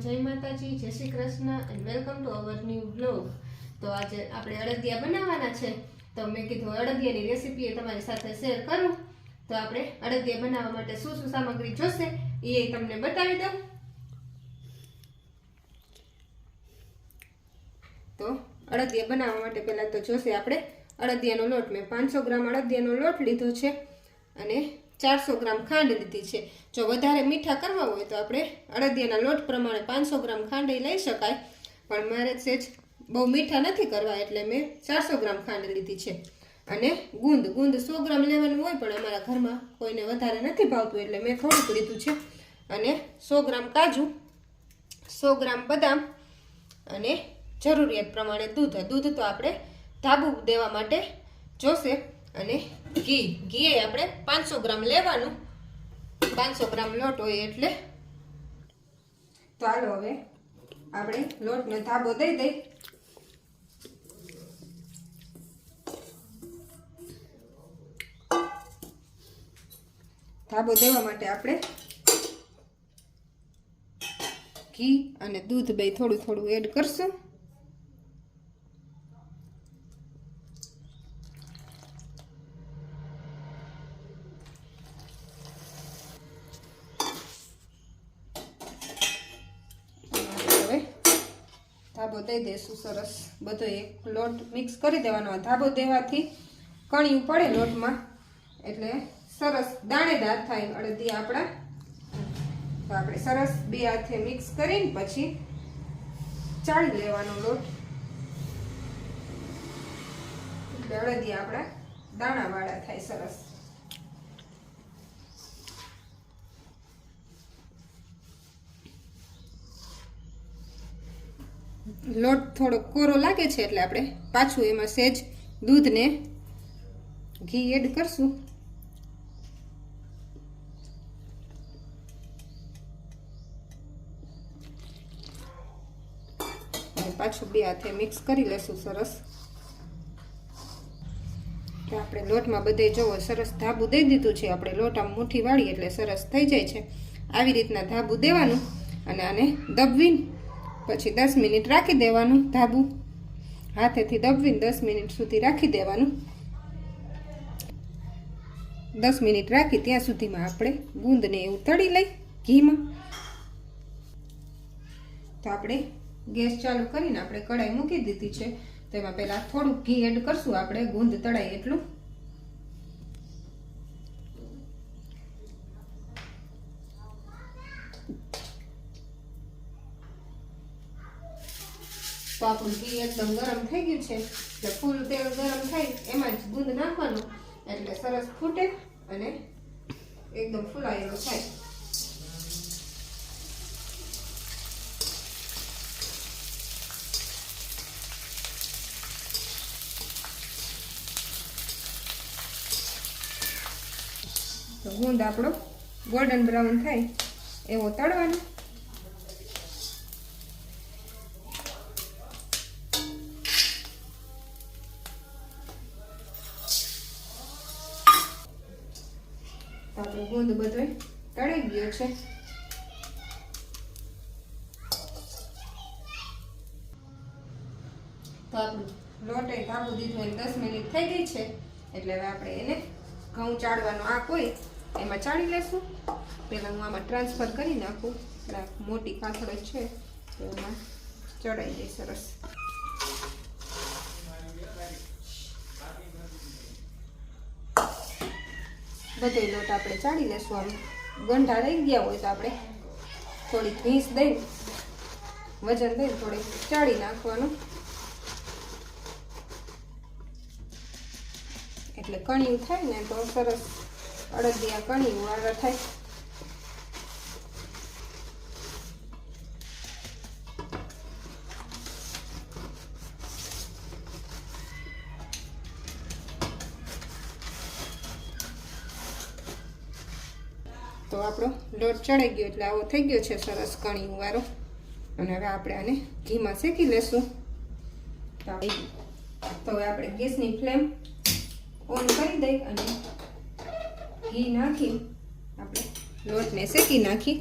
જય માતાજી, જય Shri Krishna and welcome to our new blog તો આજે આપણે અડદિયા બનાવવાના છે. તો મેં કીધું અડદિયાની રેસીપી એ તમારી સાથે શેર કરું. તો આપણે અડદિયા બનાવવા માટે શું શું સામગ્રી જોશે એ તમને બતાવી દઉં. તો અડદિયા બનાવવા માટે પહેલાં તો જોશે આપણે અડદિયાનો લોટ. મેં પાંચસો ગ્રામ અડદિયાનો લોટ લીધો છે. અને ચારસો ગ્રામ ખાંડ લીધી છે. જો વધારે મીઠા કરવા હોય તો આપણે અડદિયાના લોટ પ્રમાણે પાંચસો ગ્રામ ખાંડ લઈ શકાય. પણ મારે સેજ બહુ મીઠા નથી કરવા એટલે મેં ચારસો ગ્રામ ખાંડ લીધી છે. અને ગુંદ ગુંદ સો ગ્રામ લેવાનું હોય પણ અમારા ઘરમાં કોઈને વધારે નથી ભાવતું એટલે મેં થોડુંક લીધું છે. અને સો ગ્રામ કાજુ, સો ગ્રામ બદામ અને જરૂરિયાત પ્રમાણે દૂધ. દૂધ તો આપણે ધાબુ દેવા માટે જોશે અને ઘી ઘી આપણે પાંચસો ગ્રામ લેવાનું. પાંચસો ગ્રામ લોટ હોય એટલે. હાલો હવે આપણે લોટને ધાબો દઈ દઈ. ધાબો દેવા માટે આપણે ઘી અને દૂધ બે થોડું થોડું એડ કરશું હવે ધાબો દઈ દઈશું સરસ બધો એક લોટ મિક્સ કરી દેવાનો. ધાબો દેવાથી કણિયું પડે લોટમાં. એટલે સરસ દાણેદાર થાય અડદી આપણા. તો આપણે સરસ બે હાથે મિક્સ કરીને પછી ચાળી લેવાનો લોટ. એટલે અડદી આપણા દાણાવાળા થાય સરસ. લોટ થોડો કોરો લાગે છે એટલે આપણે પાછું એમાં સેજ, દૂધને ઘી એડ કરશું. પાછું બે હાથે મિક્સ કરી લેશું સરસ. તો આપણે લોટમાં બધે જોવો, સરસ ધાબુ દઈ દીધું છે. આપણે લોટ આમ મુઠ્ઠી વાળી એટલે સરસ થઈ જાય છે. આવી રીતના ધાબુ દેવાનું અને આને દબવીને પછી દસ મિનિટ રાખી દેવાનું ધાબુ. હાથેથી દબવીને દસ મિનિટ સુધી રાખી દેવાનું. દસ મિનિટ રાખી ત્યાં સુધીમાં આપણે ગુંદને એવું તળી લઈ ઘીમાં. તો આપણે ગેસ ચાલુ કરીને આપણે કઢાઈ મૂકી દીધી છે. તેમાં પહેલાં થોડુંક ઘી એડ કરશું. આપણે ગુંદ તળાય એટલું આપણું ઘી એકદમ ગરમ થઈ ગયું છે. એટલે ફૂલ તેલ ગરમ થાય એમાં જ દૂધ નાખવાનું. એટલે સરસ ફૂટે અને એકદમ ફૂલાયેલો થાય. તો ગુંદ આપણો ગોલ્ડન બ્રાઉન થાય. એવો તળવાનો. તળી છે લોટે ધાબુ દીધું એને દસ મિનિટ થઈ ગઈ છે. એટલે હવે આપણે એને ઘઉં ચાળવાનો આ કોઈ, એમાં ચાળી લેશું. પહેલાં હું આમાં ટ્રાન્સફર કરી નાખું. મોટી કાથળ છે એમાં ચડાઈ જાય સરસ. બધો લોટ આપણે ચાળી લેશું આમ ગંઠા રહી ગયા હોય તો આપણે થોડીક ઘીસ દઈ, વજન દઈ થોડીક ચાળી નાખવાનું. એટલે કણિયું થાય ને તો સરસ અડદિયા કણિયું વાળા થાય. તો આપણો લોટ ચડાઈ ગયો એટલે આવો થઈ ગયો છે સરસ કણી વાળો અને હવે આપણે આને ઘીમાં શેકી લેશું. તો હવે આપણે ગેસની ફ્લેમ ઓન કરી દઈ અને ઘી નાખી આપણે લોટને શેકી નાખી.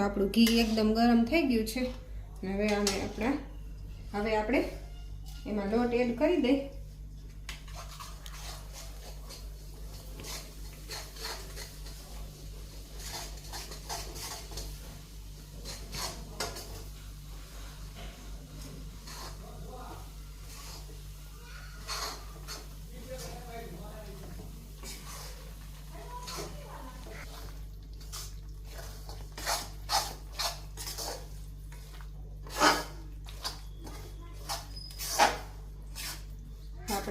તો આપણું ઘી એકદમ ગરમ થઈ ગયું છે. હવે અમે આપણા હવે આપણે એમાં લોટ એડ કરી દઈ.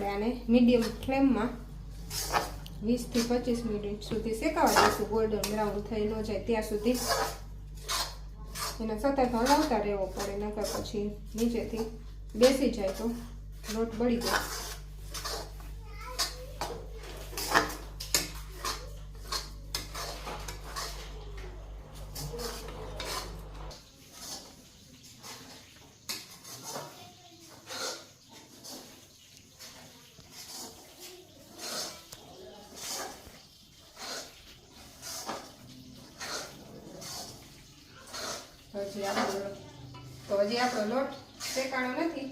આપણે આને મીડિયમ ફ્લેમમાં વીસથી પચીસ મિનિટ સુધી શેકાવા દઈશું. ગોલ્ડન બ્રાઉન થઈ ન જાય ત્યાં સુધી. એને સતત હલાવતા રહેવો પડે, નકર પછી નીચેથી બેસી જાય તો લોટ બળી જાય. હજી આપણો તો હજી આપણો લોટ શેકાણો નથી.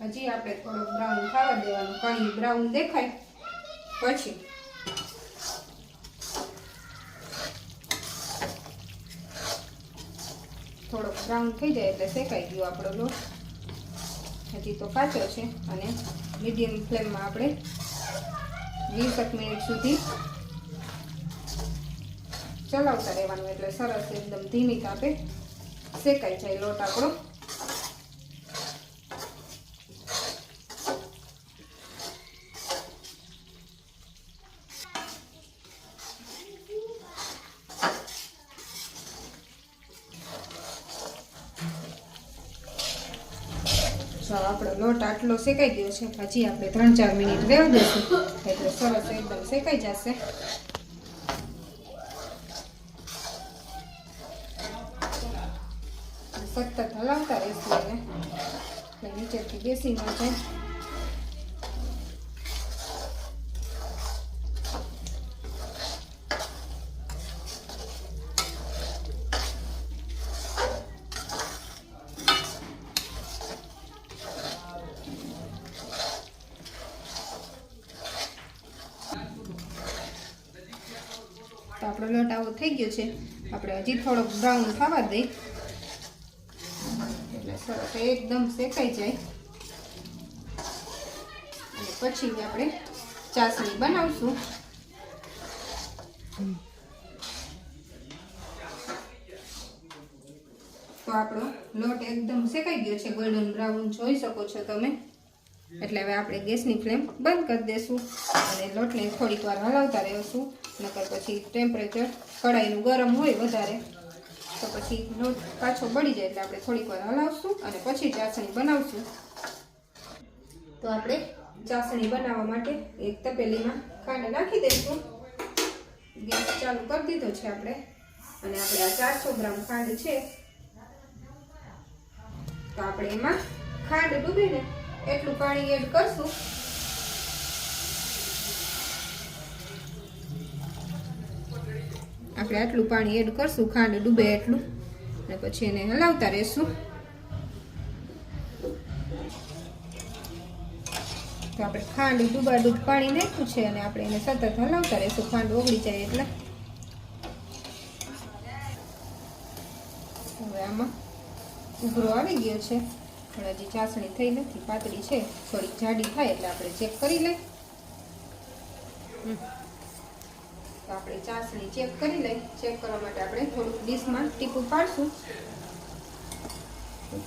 હજી આપણે થોડોક બ્રાઉન થવા દેવાનું. કણી બ્રાઉન દેખાય. પછી થોડોક બ્રાઉન થઈ જાય એટલે શેકાઈ ગયો આપણો લોટ. હજી તો કાચો છે અને મીડિયમ ફ્લેમમાં આપણે વીસેક મિનિટ સુધી ચલાવતા રહેવાનું. એટલે સરસ એકદમ ધીમી તાપે શેકાઈ જાય લોટ આપણો આપણો લોટ આટલો શેકાઈ ગયો છે પછી આપણે ત્રણ ચાર મિનિટ રહેવા દઈશું એટલે સરસ એકદમ શેકાઈ જશે સતત હલાવતા રહેશું એને નીચેથી બેસી જાય તો આપણો લોટ આવો થઈ ગયો છે. આપણે હજી થોડોક બ્રાઉન થવા દઈ. એટલે સરસ એકદમ શેકાઈ જાય. પછી આપણે ચાસણી બનાવશું. તો આપણો લોટ એકદમ શેકાઈ ગયો છે. ગોલ્ડન બ્રાઉન જોઈ શકો છો તમે. એટલે હવે આપણે ગેસની ફ્લેમ બંધ કરી દઈશું અને લોટને થોડીક વાર હલાવતા રહીશું. નકર પછી ટેમ્પરેચર કઢાઈનું ગરમ હોય વધારે. તો પછી લોટ પાછો બળી જાય એટલે આપણે થોડીક વાર હલાવશું અને પછી ચાસણી બનાવશું. તો આપણે ચાસણી બનાવવા માટે એક તપેલીમાં ખાંડ નાખી દઈશું. ગેસ ચાલુ કરી દીધો છે આપણે અને આપણે આ ચારસો ગ્રામ ખાંડ છે. તો આપણે એમાં ખાંડ ડૂબીને એટલું પાણી એડ કરશું. આપણે આટલું પાણી એડ કરશું, ખાંડ ડૂબે એટલું. અને પછી એને હલાવતા રહેશું. તો આપણે ખાંડ ડૂબા ડૂબ પાણી નાખ્યું છે અને આપણે એને સતત હલાવતા રહેશું. ખાંડ ઓગળી જાય એટલે. હવે આમાં ઉભરો આવી ગયો છે. પણ હજી ચાસણી થઈ નથી, પાતળી છે. થોડીક જાડી થાય એટલે આપણે ચેક કરી લઈ હમ. તો આપણે ચાસણી ચેક કરી લઈ. ચેક કરવા માટે આપણે થોડુંક ડીશમાં ટીપું પાડશું.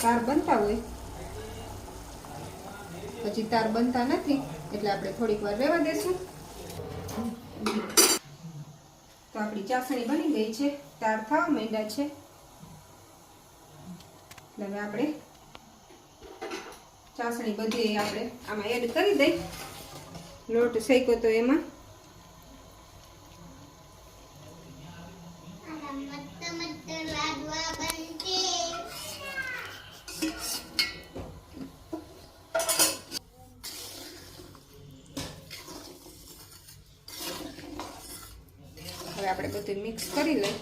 તાર બનતા હોય. પછી તાર બનતા નથી, એટલે આપણે થોડીક વાર રહેવા દેશું. તો આપણી ચાસણી બની ગઈ છે. તાર થવા માંડ્યા છે. એટલે હવે આપણે ચાસણી બધી આપણે આમાં એડ કરી દઈ. લોટ શેક્યો તો એમાં. સુધી મિક્સ કરી લઈ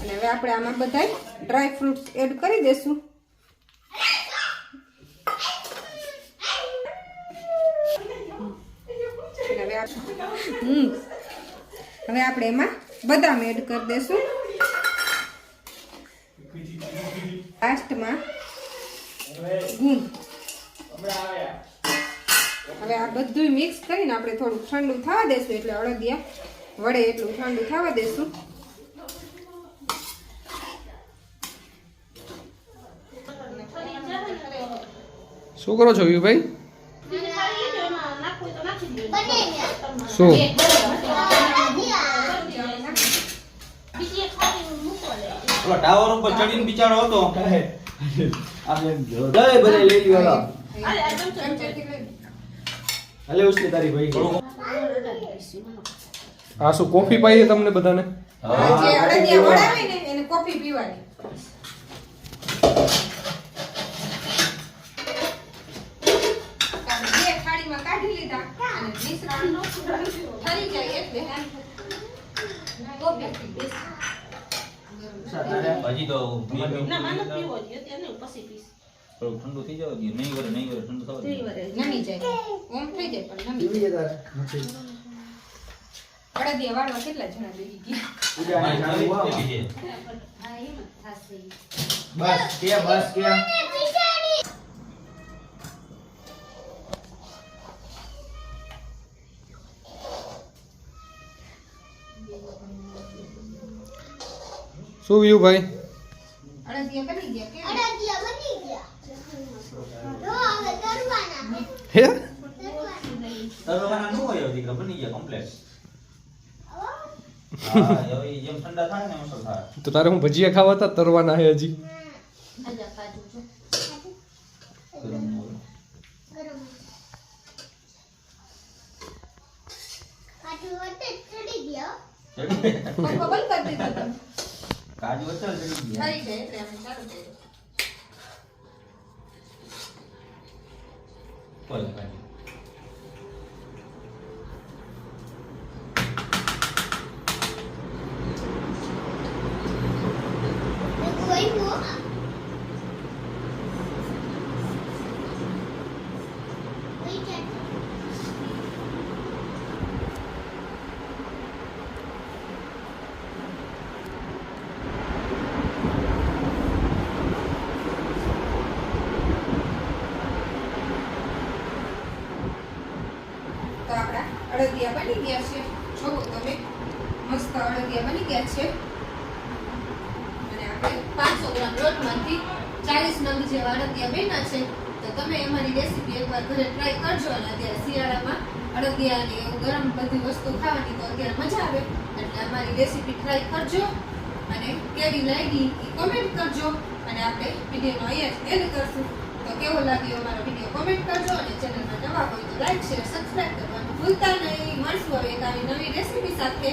અને હવે આપણે આમાં બધા ડ્રાય ફ્રૂટ્સ એડ કરી દેશું. હવે આપણે એમાં બદામ એડ કરી દેશું. લાસ્ટમાં ગુંદ હવે આ બધું મિક્સ કરીને આપણે થોડુંક ઠંડુ થવા દેશું એટલે અળદિયા વડે એટલું ઠંડુ થવા દેશું. શું કરો છો ભાઈ શું? ટાવર ઉપર ચડીને બિચારો હતો. લઈ લ્યો હાલો. હાલે ઉસકે તારી ભાઈ. આ શું કોફી પાઈએ તમને બધાને? આ જે અળદિયા વડાવે ને એને કોફી પીવાની. આપણે બે થાળીમાં કાઢી લીધા અને મિશ્રણ ઠરી જાય એટલે કોફી પી. હજી તો બે મિનિટ થોડું ઠંડુ થઈ જવા દે નહીં વરે નહીં વરે ઠંડુ થવા દે નમી જાય. ઓમ થઈ જાય પણ નમી જાય. અળદિયા વાળવા કેટલા જણા ગયા. બસ કે બસ કે અળદિયા વ્યુ ગયા કેમ અડદિયા બની ગયા. જો હવે તરવાના હે. તો તારે હું ભજીયા ખાવા હતા? તરવાના હે હજી. ચડી ગયા. કાજુ વચ્ચે ચડી ગયા. થઈ ગયા એટલે અમે ચાલુ કર્યું. બોલો કાજુ કોઈ નો કોઈ ચાટ તો આપણા અડદિયા બની ગયા છે. જોવો તમે મસ્ત અડદિયા બની ગયા છે. અને આપણે પાંચસો ગ્રામ લોટમાંથી ચાલીસ નંગ જેવા અડદિયા બન્યા છે. તો તમે અમારી રેસીપી એકવાર ઘરે ટ્રાય કરજો. અને અત્યારે શિયાળામાં અડદિયાની એવું ગરમ બધી વસ્તુ ખાવાની તો અત્યારે મજા આવે. એટલે અમારી રેસીપી ટ્રાય કરજો. અને કેવી લાગી એ કોમેન્ટ કરજો. અને આપણે વિડીયોનો અહીંયા જ એન્ડ કરશું. તો કેવો લાગ્યો અમારો વીડિયો કોમેન્ટ કરજો. અને ચેનલમાં નવા હોય તો લાઈક શેર સબસ્ક્રાઇબ કરવાનું ભૂલતા નહીં. મળશું હવે એક નવી રેસીપી સાથે.